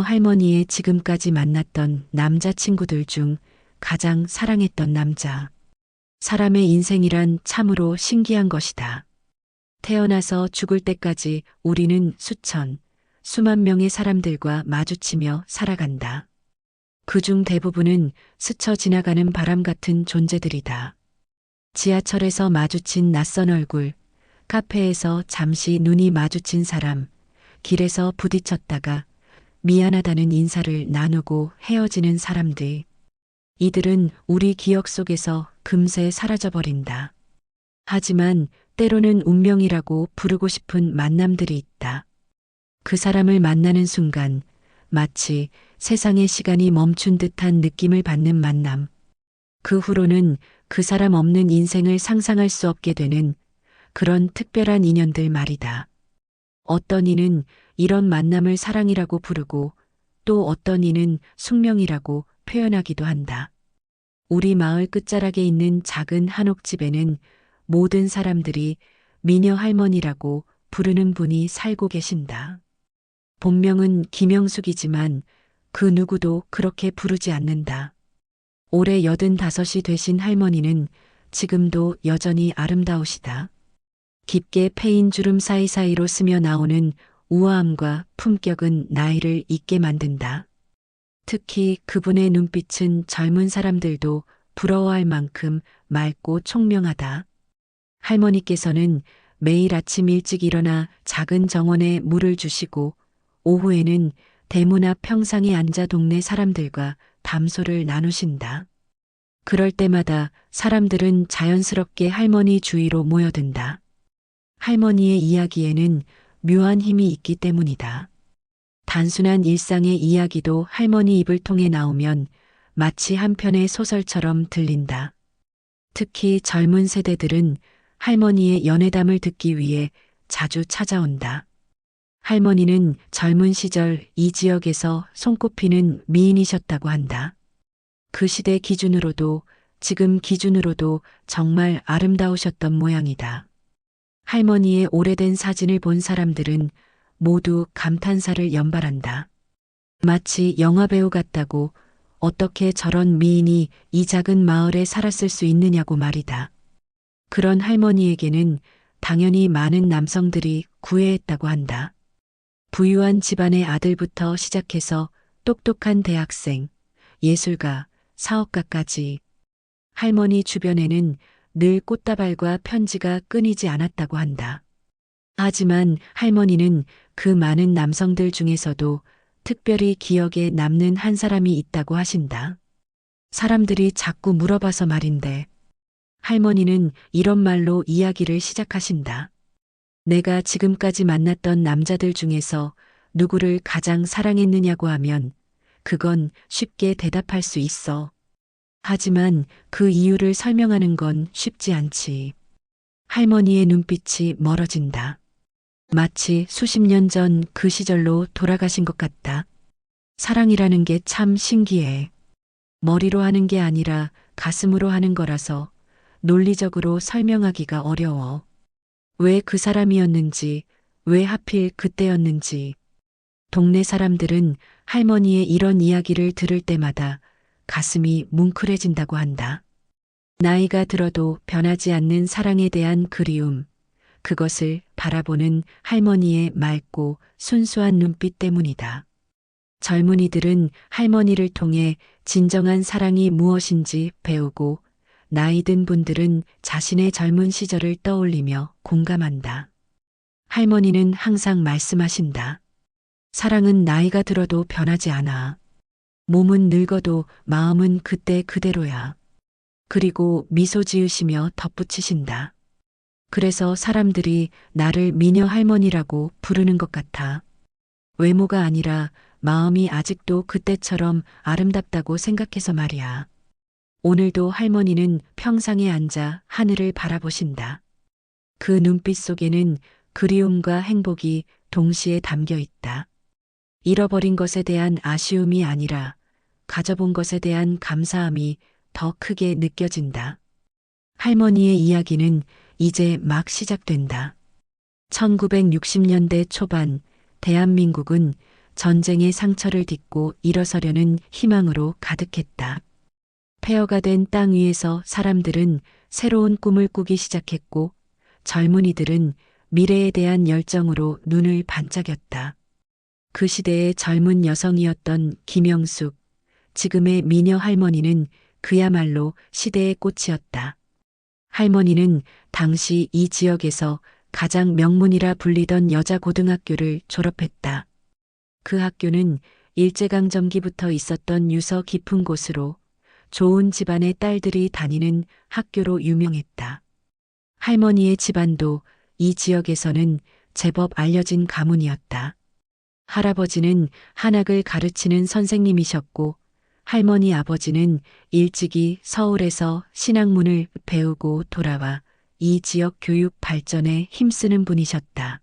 할머니의 지금까지 만났던 남자친구들 중 가장 사랑했던 남자. 사람의 인생이란 참으로 신기한 것이다. 태어나서 죽을 때까지 우리는 수천, 수만 명의 사람들과 마주치며 살아간다. 그중 대부분은 스쳐 지나가는 바람 같은 존재들이다. 지하철에서 마주친 낯선 얼굴, 카페에서 잠시 눈이 마주친 사람, 길에서 부딪혔다가 미안하다는 인사를 나누고 헤어지는 사람들. 이들은 우리 기억 속에서 금세 사라져버린다. 하지만 때로는 운명이라고 부르고 싶은 만남들이 있다. 그 사람을 만나는 순간 마치 세상의 시간이 멈춘 듯한 느낌을 받는 만남. 그 후로는 그 사람 없는 인생을 상상할 수 없게 되는 그런 특별한 인연들 말이다. 어떤 이는 이런 만남을 사랑이라고 부르고 또 어떤 이는 숙명이라고 표현하기도 한다. 우리 마을 끝자락에 있는 작은 한옥집에는 모든 사람들이 미녀 할머니라고 부르는 분이 살고 계신다. 본명은 김영숙이지만 그 누구도 그렇게 부르지 않는다. 올해 여든 다섯이 되신 할머니는 지금도 여전히 아름다우시다. 깊게 패인 주름 사이사이로 스며 나오는 우아함과 품격은 나이를 잊게 만든다. 특히 그분의 눈빛은 젊은 사람들도 부러워할 만큼 맑고 총명하다. 할머니께서는 매일 아침 일찍 일어나 작은 정원에 물을 주시고 오후에는 대문 앞 평상에 앉아 동네 사람들과 담소를 나누신다. 그럴 때마다 사람들은 자연스럽게 할머니 주위로 모여든다. 할머니의 이야기에는 묘한 힘이 있기 때문이다. 단순한 일상의 이야기도 할머니 입을 통해 나오면 마치 한 편의 소설처럼 들린다. 특히 젊은 세대들은 할머니의 연애담을 듣기 위해 자주 찾아온다. 할머니는 젊은 시절 이 지역에서 손꼽히는 미인이셨다고 한다. 그 시대 기준으로도 지금 기준으로도 정말 아름다우셨던 모양이다. 할머니의 오래된 사진을 본 사람들은 모두 감탄사를 연발한다. 마치 영화배우 같다고 어떻게 저런 미인이 이 작은 마을에 살았을 수 있느냐고 말이다. 그런 할머니에게는 당연히 많은 남성들이 구애했다고 한다. 부유한 집안의 아들부터 시작해서 똑똑한 대학생, 예술가, 사업가까지 할머니 주변에는 늘 꽃다발과 편지가 끊이지 않았다고 한다. 하지만 할머니는 그 많은 남성들 중에서도 특별히 기억에 남는 한 사람이 있다고 하신다. 사람들이 자꾸 물어봐서 말인데 할머니는 이런 말로 이야기를 시작하신다. 내가 지금까지 만났던 남자들 중에서 누구를 가장 사랑했느냐고 하면 그건 쉽게 대답할 수 있어. 하지만 그 이유를 설명하는 건 쉽지 않지. 할머니의 눈빛이 멀어진다. 마치 수십 년 전 그 시절로 돌아가신 것 같다. 사랑이라는 게 참 신기해. 머리로 하는 게 아니라 가슴으로 하는 거라서 논리적으로 설명하기가 어려워. 왜 그 사람이었는지, 왜 하필 그때였는지. 동네 사람들은 할머니의 이런 이야기를 들을 때마다 가슴이 뭉클해진다고 한다. 나이가 들어도 변하지 않는 사랑에 대한 그리움, 그것을 바라보는 할머니의 맑고 순수한 눈빛 때문이다. 젊은이들은 할머니를 통해 진정한 사랑이 무엇인지 배우고 나이 든 분들은 자신의 젊은 시절을 떠올리며 공감한다. 할머니는 항상 말씀하신다. 사랑은 나이가 들어도 변하지 않아. 몸은 늙어도 마음은 그때 그대로야. 그리고 미소 지으시며 덧붙이신다. 그래서 사람들이 나를 미녀 할머니라고 부르는 것 같아. 외모가 아니라 마음이 아직도 그때처럼 아름답다고 생각해서 말이야. 오늘도 할머니는 평상에 앉아 하늘을 바라보신다. 그 눈빛 속에는 그리움과 행복이 동시에 담겨 있다. 잃어버린 것에 대한 아쉬움이 아니라 가져본 것에 대한 감사함이 더 크게 느껴진다. 할머니의 이야기는 이제 막 시작된다. 1960년대 초반 대한민국은 전쟁의 상처를 딛고 일어서려는 희망으로 가득했다. 폐허가 된 땅 위에서 사람들은 새로운 꿈을 꾸기 시작했고 젊은이들은 미래에 대한 열정으로 눈을 반짝였다. 그 시대의 젊은 여성이었던 김영숙, 지금의 미녀 할머니는 그야말로 시대의 꽃이었다. 할머니는 당시 이 지역에서 가장 명문이라 불리던 여자 고등학교를 졸업했다. 그 학교는 일제강점기부터 있었던 유서 깊은 곳으로 좋은 집안의 딸들이 다니는 학교로 유명했다. 할머니의 집안도 이 지역에서는 제법 알려진 가문이었다. 할아버지는 한학을 가르치는 선생님이셨고 할머니 아버지는 일찍이 서울에서 신학문을 배우고 돌아와 이 지역 교육 발전에 힘쓰는 분이셨다.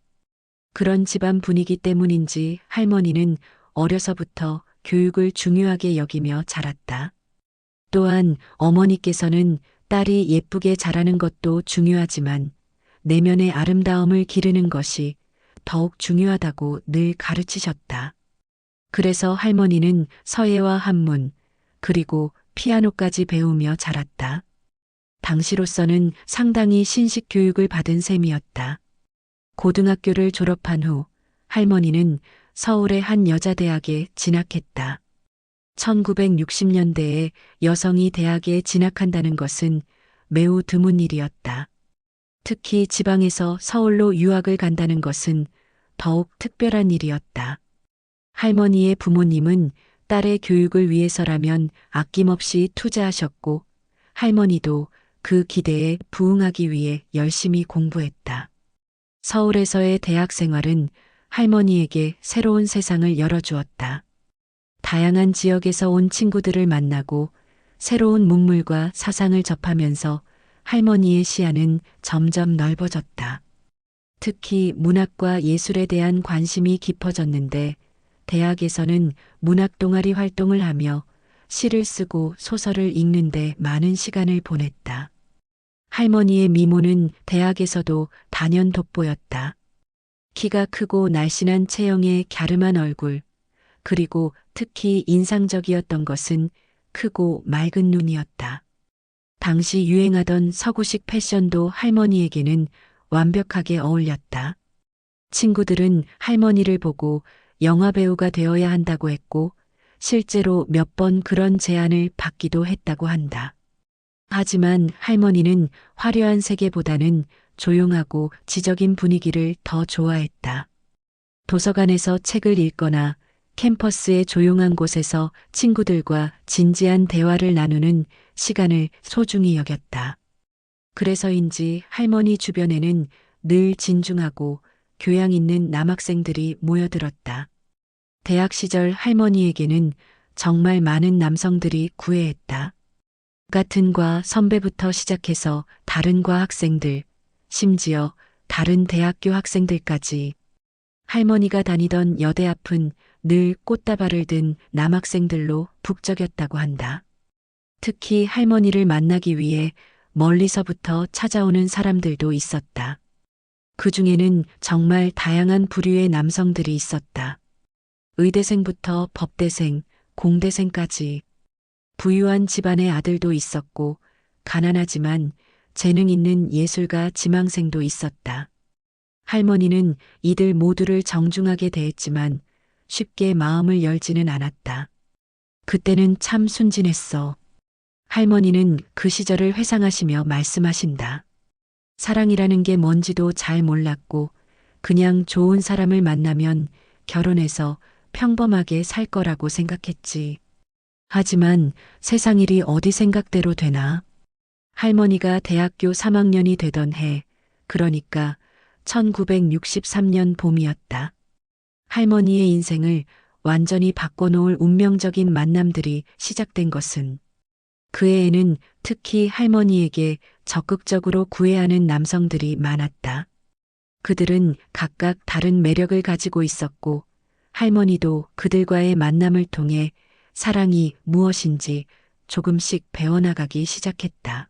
그런 집안 분위기 때문인지 할머니는 어려서부터 교육을 중요하게 여기며 자랐다. 또한 어머니께서는 딸이 예쁘게 자라는 것도 중요하지만 내면의 아름다움을 기르는 것이 더욱 중요하다고 늘 가르치셨다. 그래서 할머니는 서예와 한문, 그리고 피아노까지 배우며 자랐다. 당시로서는 상당히 신식 교육을 받은 셈이었다. 고등학교를 졸업한 후 할머니는 서울의 한 여자대학에 진학했다. 1960년대에 여성이 대학에 진학한다는 것은 매우 드문 일이었다. 특히 지방에서 서울로 유학을 간다는 것은 더욱 특별한 일이었다. 할머니의 부모님은 딸의 교육을 위해서라면 아낌없이 투자하셨고 할머니도 그 기대에 부응하기 위해 열심히 공부했다. 서울에서의 대학 생활은 할머니에게 새로운 세상을 열어주었다. 다양한 지역에서 온 친구들을 만나고 새로운 문물과 사상을 접하면서 할머니의 시야는 점점 넓어졌다. 특히 문학과 예술에 대한 관심이 깊어졌는데 대학에서는 문학 동아리 활동을 하며 시를 쓰고 소설을 읽는데 많은 시간을 보냈다. 할머니의 미모는 대학에서도 단연 돋보였다. 키가 크고 날씬한 체형의 갸름한 얼굴, 그리고 특히 인상적이었던 것은 크고 맑은 눈이었다. 당시 유행하던 서구식 패션도 할머니에게는 완벽하게 어울렸다. 친구들은 할머니를 보고 영화 배우가 되어야 한다고 했고 실제로 몇 번 그런 제안을 받기도 했다고 한다. 하지만 할머니는 화려한 세계보다는 조용하고 지적인 분위기를 더 좋아했다. 도서관에서 책을 읽거나 캠퍼스의 조용한 곳에서 친구들과 진지한 대화를 나누는 시간을 소중히 여겼다. 그래서인지 할머니 주변에는 늘 진중하고 교양 있는 남학생들이 모여들었다. 대학 시절 할머니에게는 정말 많은 남성들이 구애했다. 같은 과 선배부터 시작해서 다른 과 학생들, 심지어 다른 대학교 학생들까지 할머니가 다니던 여대 앞은 늘 꽃다발을 든 남학생들로 북적였다고 한다. 특히 할머니를 만나기 위해 멀리서부터 찾아오는 사람들도 있었다. 그 중에는 정말 다양한 부류의 남성들이 있었다. 의대생부터 법대생, 공대생까지 부유한 집안의 아들도 있었고 가난하지만 재능 있는 예술가 지망생도 있었다. 할머니는 이들 모두를 정중하게 대했지만 쉽게 마음을 열지는 않았다. 그때는 참 순진했어. 할머니는 그 시절을 회상하시며 말씀하신다. 사랑이라는 게 뭔지도 잘 몰랐고 그냥 좋은 사람을 만나면 결혼해서 평범하게 살 거라고 생각했지. 하지만 세상 일이 어디 생각대로 되나? 할머니가 대학교 3학년이 되던 해, 그러니까 1963년 봄이었다. 할머니의 인생을 완전히 바꿔놓을 운명적인 만남들이 시작된 것은 그 해에는 특히 할머니에게 적극적으로 구애하는 남성들이 많았다. 그들은 각각 다른 매력을 가지고 있었고 할머니도 그들과의 만남을 통해 사랑이 무엇인지 조금씩 배워나가기 시작했다.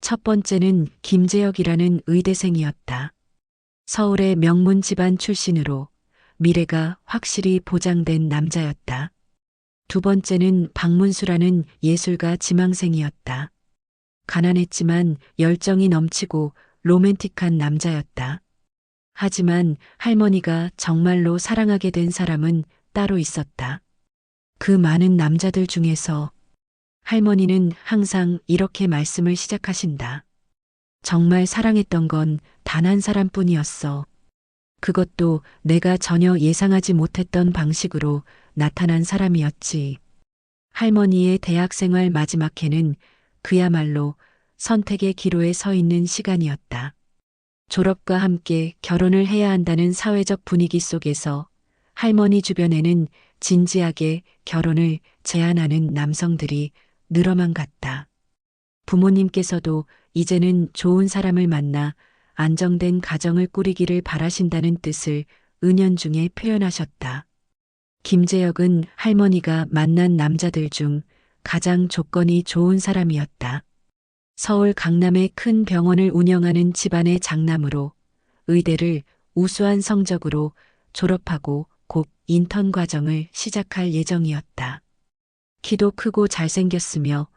첫 번째는 김재혁이라는 의대생이었다. 서울의 명문 집안 출신으로 미래가 확실히 보장된 남자였다. 두 번째는 박문수라는 예술가 지망생이었다. 가난했지만 열정이 넘치고 로맨틱한 남자였다. 하지만 할머니가 정말로 사랑하게 된 사람은 따로 있었다. 그 많은 남자들 중에서 할머니는 항상 이렇게 말씀을 시작하신다. 정말 사랑했던 건 단 한 사람뿐이었어. 그것도 내가 전혀 예상하지 못했던 방식으로 나타난 사람이었지. 할머니의 대학생활 마지막 해는 그야말로 선택의 기로에 서 있는 시간이었다. 졸업과 함께 결혼을 해야 한다는 사회적 분위기 속에서 할머니 주변에는 진지하게 결혼을 제안하는 남성들이 늘어만 갔다. 부모님께서도 이제는 좋은 사람을 만나 안정된 가정을 꾸리기를 바라신다는 뜻을 은연중에 표현하셨다. 김재혁은 할머니가 만난 남자들 중 가장 조건이 좋은 사람이었다. 서울 강남의 큰 병원을 운영하는 집안의 장남으로 의대를 우수한 성적으로 졸업하고 곧 인턴 과정을 시작할 예정이었다. 키도 크고 잘생겼으며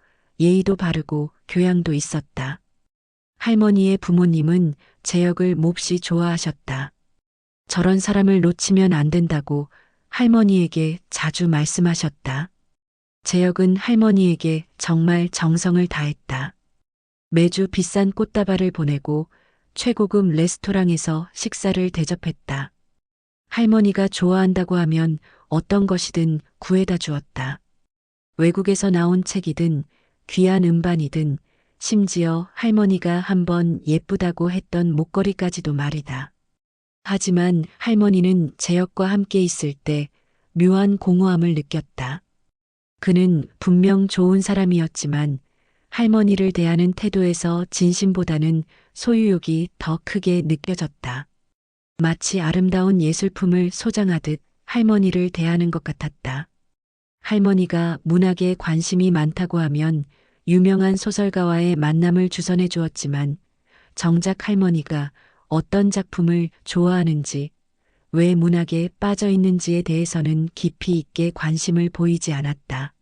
예의도 바르고 교양도 있었다. 할머니의 부모님은 재혁을 몹시 좋아하셨다. 저런 사람을 놓치면 안 된다고 할머니에게 자주 말씀하셨다. 재혁은 할머니에게 정말 정성을 다했다. 매주 비싼 꽃다발을 보내고 최고급 레스토랑에서 식사를 대접했다. 할머니가 좋아한다고 하면 어떤 것이든 구해다 주었다. 외국에서 나온 책이든 귀한 음반이든 심지어 할머니가 한번 예쁘다고 했던 목걸이까지도 말이다. 하지만 할머니는 재혁과 함께 있을 때 묘한 공허함을 느꼈다. 그는 분명 좋은 사람이었지만 할머니를 대하는 태도에서 진심보다는 소유욕이 더 크게 느껴졌다. 마치 아름다운 예술품을 소장하듯 할머니를 대하는 것 같았다. 할머니가 문학에 관심이 많다고 하면 유명한 소설가와의 만남을 주선해 주었지만 정작 할머니가 어떤 작품을 좋아하는지 왜 문학에 빠져 있는지에 대해서는 깊이 있게 관심을 보이지 않았다.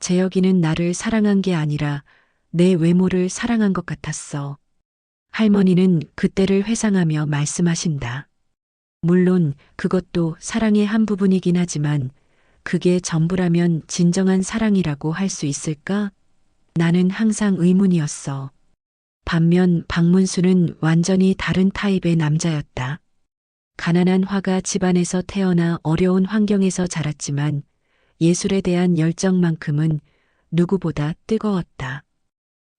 재혁이는 나를 사랑한 게 아니라 내 외모를 사랑한 것 같았어. 할머니는 그때를 회상하며 말씀하신다. 물론 그것도 사랑의 한 부분이긴 하지만 그게 전부라면 진정한 사랑이라고 할 수 있을까? 나는 항상 의문이었어. 반면 박문수는 완전히 다른 타입의 남자였다. 가난한 화가 집안에서 태어나 어려운 환경에서 자랐지만 예술에 대한 열정만큼은 누구보다 뜨거웠다.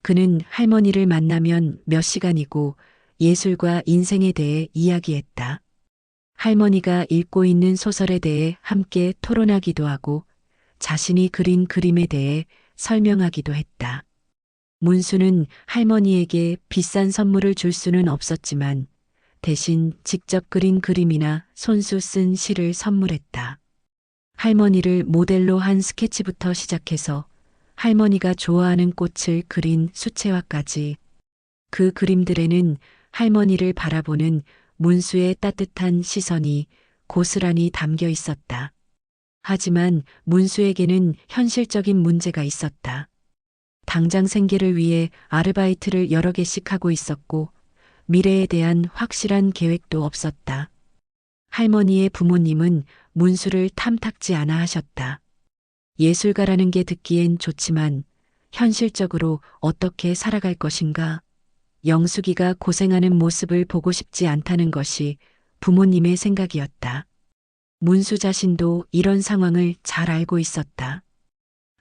그는 할머니를 만나면 몇 시간이고 예술과 인생에 대해 이야기했다. 할머니가 읽고 있는 소설에 대해 함께 토론하기도 하고 자신이 그린 그림에 대해 설명하기도 했다. 문수는 할머니에게 비싼 선물을 줄 수는 없었지만 대신 직접 그린 그림이나 손수 쓴 시를 선물했다. 할머니를 모델로 한 스케치부터 시작해서 할머니가 좋아하는 꽃을 그린 수채화까지 그 그림들에는 할머니를 바라보는 문수의 따뜻한 시선이 고스란히 담겨 있었다. 하지만 문수에게는 현실적인 문제가 있었다. 당장 생계를 위해 아르바이트를 여러 개씩 하고 있었고 미래에 대한 확실한 계획도 없었다. 할머니의 부모님은 문수를 탐탁지 않아 하셨다. 예술가라는 게 듣기엔 좋지만 현실적으로 어떻게 살아갈 것인가? 영숙이가 고생하는 모습을 보고 싶지 않다는 것이 부모님의 생각이었다. 문수 자신도 이런 상황을 잘 알고 있었다.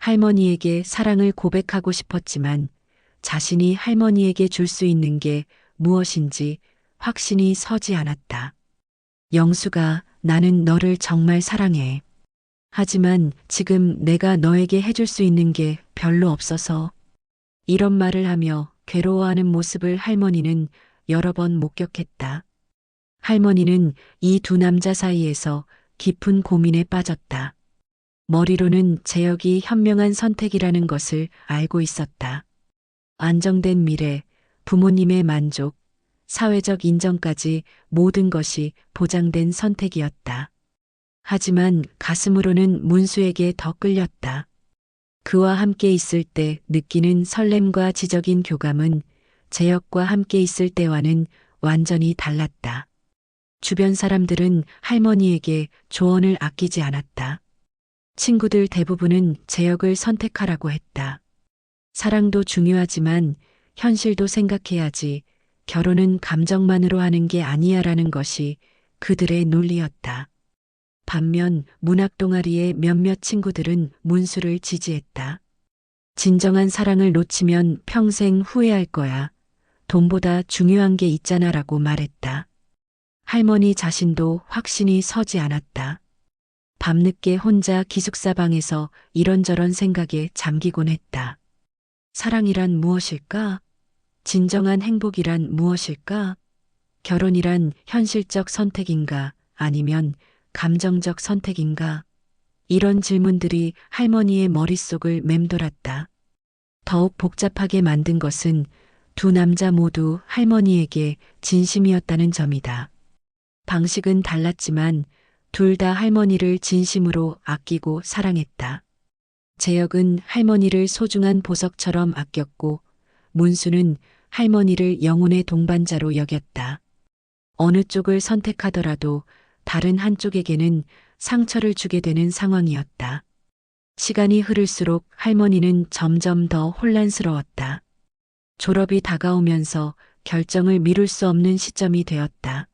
할머니에게 사랑을 고백하고 싶었지만 자신이 할머니에게 줄 수 있는 게 무엇인지 확신이 서지 않았다. 영수가 나는 너를 정말 사랑해. 하지만 지금 내가 너에게 해줄 수 있는 게 별로 없어서 이런 말을 하며 괴로워하는 모습을 할머니는 여러 번 목격했다. 할머니는 이 두 남자 사이에서 깊은 고민에 빠졌다. 머리로는 재혁이 현명한 선택이라는 것을 알고 있었다. 안정된 미래, 부모님의 만족, 사회적 인정까지 모든 것이 보장된 선택이었다. 하지만 가슴으로는 문수에게 더 끌렸다. 그와 함께 있을 때 느끼는 설렘과 지적인 교감은 제역과 함께 있을 때와는 완전히 달랐다. 주변 사람들은 할머니에게 조언을 아끼지 않았다. 친구들 대부분은 제역을 선택하라고 했다. 사랑도 중요하지만 현실도 생각해야지 결혼은 감정만으로 하는 게 아니야라는 것이 그들의 논리였다. 반면 문학 동아리의 몇몇 친구들은 문수를 지지했다. 진정한 사랑을 놓치면 평생 후회할 거야. 돈보다 중요한 게 있잖아라고 말했다. 할머니 자신도 확신이 서지 않았다. 밤늦게 혼자 기숙사 방에서 이런저런 생각에 잠기곤 했다. 사랑이란 무엇일까? 진정한 행복이란 무엇일까? 결혼이란 현실적 선택인가 아니면 감정적 선택인가? 이런 질문들이 할머니의 머릿속을 맴돌았다. 더욱 복잡하게 만든 것은 두 남자 모두 할머니에게 진심이었다는 점이다. 방식은 달랐지만 둘 다 할머니를 진심으로 아끼고 사랑했다. 재혁은 할머니를 소중한 보석처럼 아꼈고 문수는 할머니를 영혼의 동반자로 여겼다. 어느 쪽을 선택하더라도 다른 한쪽에게는 상처를 주게 되는 상황이었다. 시간이 흐를수록 할머니는 점점 더 혼란스러웠다. 졸업이 다가오면서 결정을 미룰 수 없는 시점이 되었다.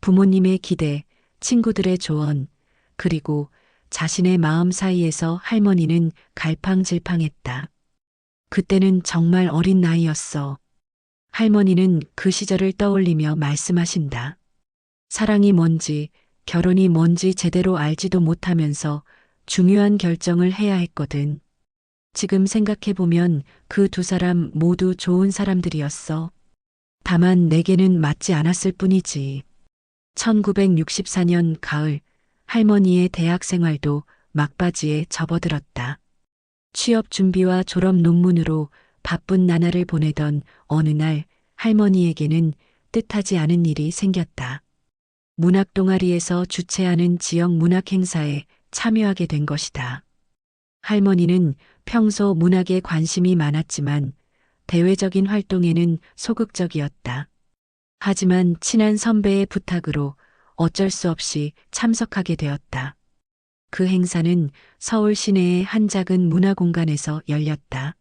부모님의 기대, 친구들의 조언, 그리고 자신의 마음 사이에서 할머니는 갈팡질팡했다. 그때는 정말 어린 나이였어. 할머니는 그 시절을 떠올리며 말씀하신다. 사랑이 뭔지, 결혼이 뭔지 제대로 알지도 못하면서 중요한 결정을 해야 했거든. 지금 생각해보면 그 두 사람 모두 좋은 사람들이었어. 다만 내게는 맞지 않았을 뿐이지. 1964년 가을, 할머니의 대학 생활도 막바지에 접어들었다. 취업 준비와 졸업 논문으로 바쁜 나날을 보내던 어느 날 할머니에게는 뜻하지 않은 일이 생겼다. 문학 동아리에서 주최하는 지역 문학 행사에 참여하게 된 것이다. 할머니는 평소 문학에 관심이 많았지만 대외적인 활동에는 소극적이었다. 하지만 친한 선배의 부탁으로 어쩔 수 없이 참석하게 되었다. 그 행사는 서울 시내의 한 작은 문화 공간에서 열렸다.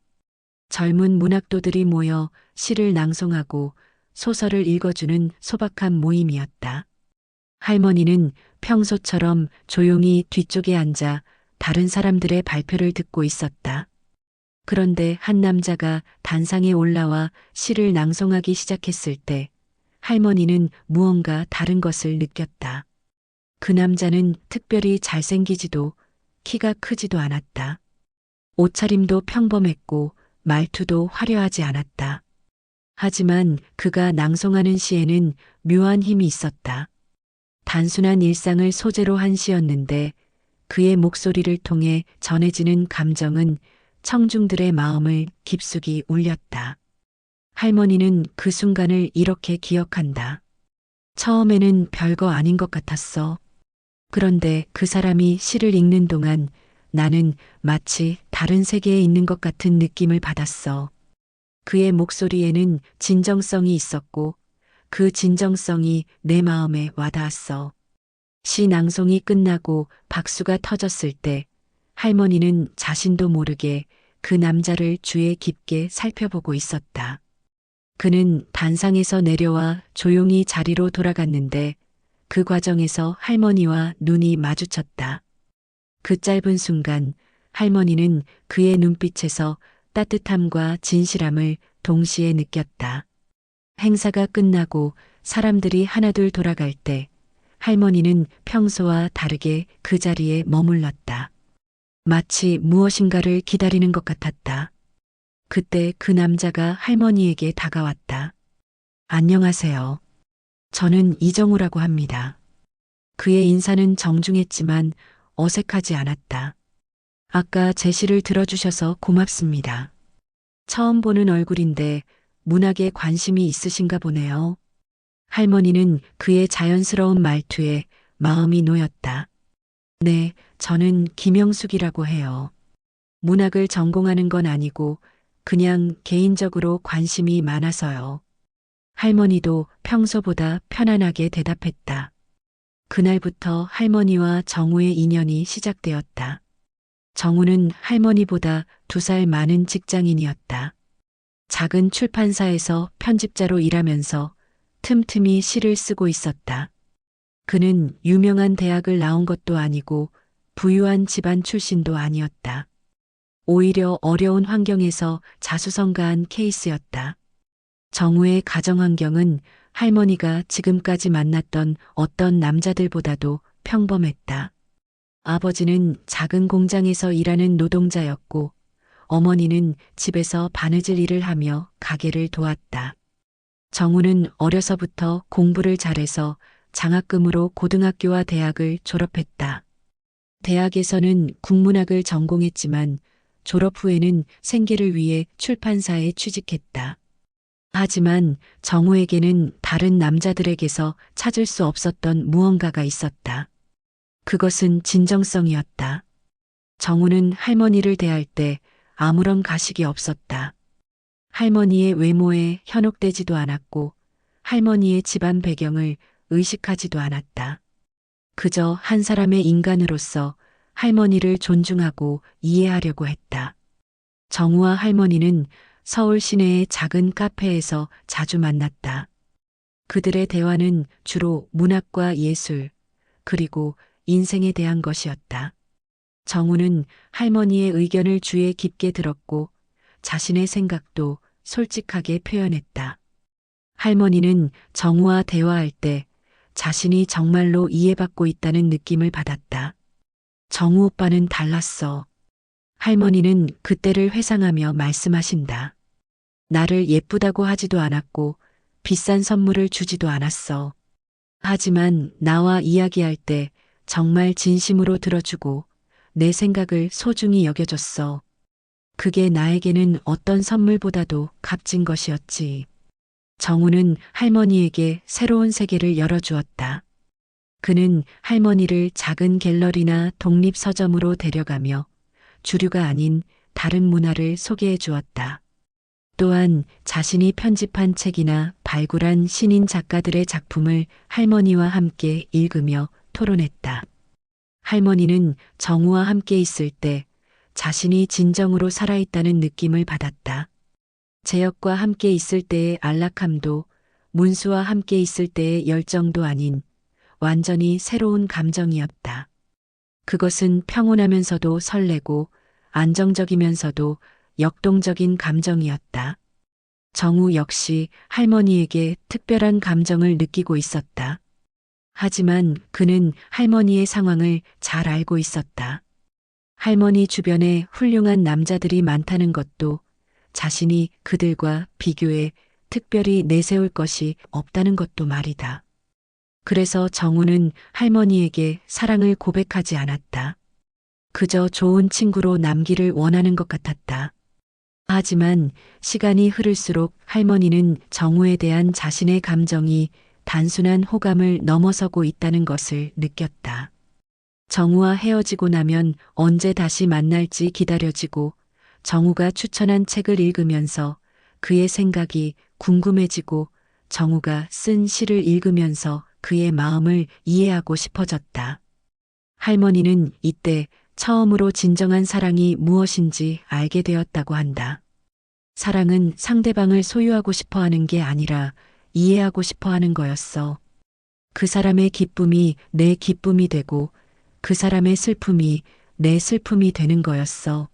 젊은 문학도들이 모여 시를 낭송하고 소설을 읽어주는 소박한 모임이었다. 할머니는 평소처럼 조용히 뒤쪽에 앉아 다른 사람들의 발표를 듣고 있었다. 그런데 한 남자가 단상에 올라와 시를 낭송하기 시작했을 때 할머니는 무언가 다른 것을 느꼈다. 그 남자는 특별히 잘생기지도 키가 크지도 않았다. 옷차림도 평범했고 말투도 화려하지 않았다. 하지만 그가 낭송하는 시에는 묘한 힘이 있었다. 단순한 일상을 소재로 한 시였는데 그의 목소리를 통해 전해지는 감정은 청중들의 마음을 깊숙이 울렸다. 할머니는 그 순간을 이렇게 기억한다. 처음에는 별거 아닌 것 같았어. 그런데 그 사람이 시를 읽는 동안 나는 마치 다른 세계에 있는 것 같은 느낌을 받았어. 그의 목소리에는 진정성이 있었고 그 진정성이 내 마음에 와닿았어. 시 낭송이 끝나고 박수가 터졌을 때 할머니는 자신도 모르게 그 남자를 주에 깊게 살펴보고 있었다. 그는 단상에서 내려와 조용히 자리로 돌아갔는데 그 과정에서 할머니와 눈이 마주쳤다. 그 짧은 순간 할머니는 그의 눈빛에서 따뜻함과 진실함을 동시에 느꼈다. 행사가 끝나고 사람들이 하나둘 돌아갈 때 할머니는 평소와 다르게 그 자리에 머물렀다. 마치 무엇인가를 기다리는 것 같았다. 그때 그 남자가 할머니에게 다가왔다. 안녕하세요. 저는 이정우라고 합니다. 그의 인사는 정중했지만 어색하지 않았다. 아까 제시를 들어주셔서 고맙습니다. 처음 보는 얼굴인데 문학에 관심이 있으신가 보네요. 할머니는 그의 자연스러운 말투에 마음이 놓였다. 네, 저는 김영숙이라고 해요. 문학을 전공하는 건 아니고 그냥 개인적으로 관심이 많아서요. 할머니도 평소보다 편안하게 대답했다. 그날부터 할머니와 정우의 인연이 시작되었다. 정우는 할머니보다 두 살 많은 직장인이었다. 작은 출판사에서 편집자로 일하면서 틈틈이 시를 쓰고 있었다. 그는 유명한 대학을 나온 것도 아니고 부유한 집안 출신도 아니었다. 오히려 어려운 환경에서 자수성가한 케이스였다. 정우의 가정 환경은 할머니가 지금까지 만났던 어떤 남자들보다도 평범했다. 아버지는 작은 공장에서 일하는 노동자였고 어머니는 집에서 바느질 일을 하며 가게를 도왔다. 정우는 어려서부터 공부를 잘해서 장학금으로 고등학교와 대학을 졸업했다. 대학에서는 국문학을 전공했지만 졸업 후에는 생계를 위해 출판사에 취직했다. 하지만 정우에게는 다른 남자들에게서 찾을 수 없었던 무언가가 있었다. 그것은 진정성이었다. 정우는 할머니를 대할 때 아무런 가식이 없었다. 할머니의 외모에 현혹되지도 않았고 할머니의 집안 배경을 의식하지도 않았다. 그저 한 사람의 인간으로서 할머니를 존중하고 이해하려고 했다. 정우와 할머니는 서울 시내의 작은 카페에서 자주 만났다. 그들의 대화는 주로 문학과 예술, 그리고 인생에 대한 것이었다. 정우는 할머니의 의견을 주에 깊게 들었고 자신의 생각도 솔직하게 표현했다. 할머니는 정우와 대화할 때 자신이 정말로 이해받고 있다는 느낌을 받았다. 정우 오빠는 달랐어. 할머니는 그때를 회상하며 말씀하신다. 나를 예쁘다고 하지도 않았고 비싼 선물을 주지도 않았어. 하지만 나와 이야기할 때 정말 진심으로 들어주고 내 생각을 소중히 여겨줬어. 그게 나에게는 어떤 선물보다도 값진 것이었지. 정우는 할머니에게 새로운 세계를 열어주었다. 그는 할머니를 작은 갤러리나 독립서점으로 데려가며 주류가 아닌 다른 문화를 소개해 주었다. 또한 자신이 편집한 책이나 발굴한 신인 작가들의 작품을 할머니와 함께 읽으며 토론했다. 할머니는 정우와 함께 있을 때 자신이 진정으로 살아있다는 느낌을 받았다. 제역과 함께 있을 때의 안락함도 문수와 함께 있을 때의 열정도 아닌 완전히 새로운 감정이었다. 그것은 평온하면서도 설레고 안정적이면서도 역동적인 감정이었다. 정우 역시 할머니에게 특별한 감정을 느끼고 있었다. 하지만 그는 할머니의 상황을 잘 알고 있었다. 할머니 주변에 훌륭한 남자들이 많다는 것도 자신이 그들과 비교해 특별히 내세울 것이 없다는 것도 말이다. 그래서 정우는 할머니에게 사랑을 고백하지 않았다. 그저 좋은 친구로 남기를 원하는 것 같았다. 하지만 시간이 흐를수록 할머니는 정우에 대한 자신의 감정이 단순한 호감을 넘어서고 있다는 것을 느꼈다. 정우와 헤어지고 나면 언제 다시 만날지 기다려지고 정우가 추천한 책을 읽으면서 그의 생각이 궁금해지고 정우가 쓴 시를 읽으면서 그의 마음을 이해하고 싶어졌다. 할머니는 이때 처음으로 진정한 사랑이 무엇인지 알게 되었다고 한다. 사랑은 상대방을 소유하고 싶어 하는 게 아니라 이해하고 싶어 하는 거였어. 그 사람의 기쁨이 내 기쁨이 되고 그 사람의 슬픔이 내 슬픔이 되는 거였어.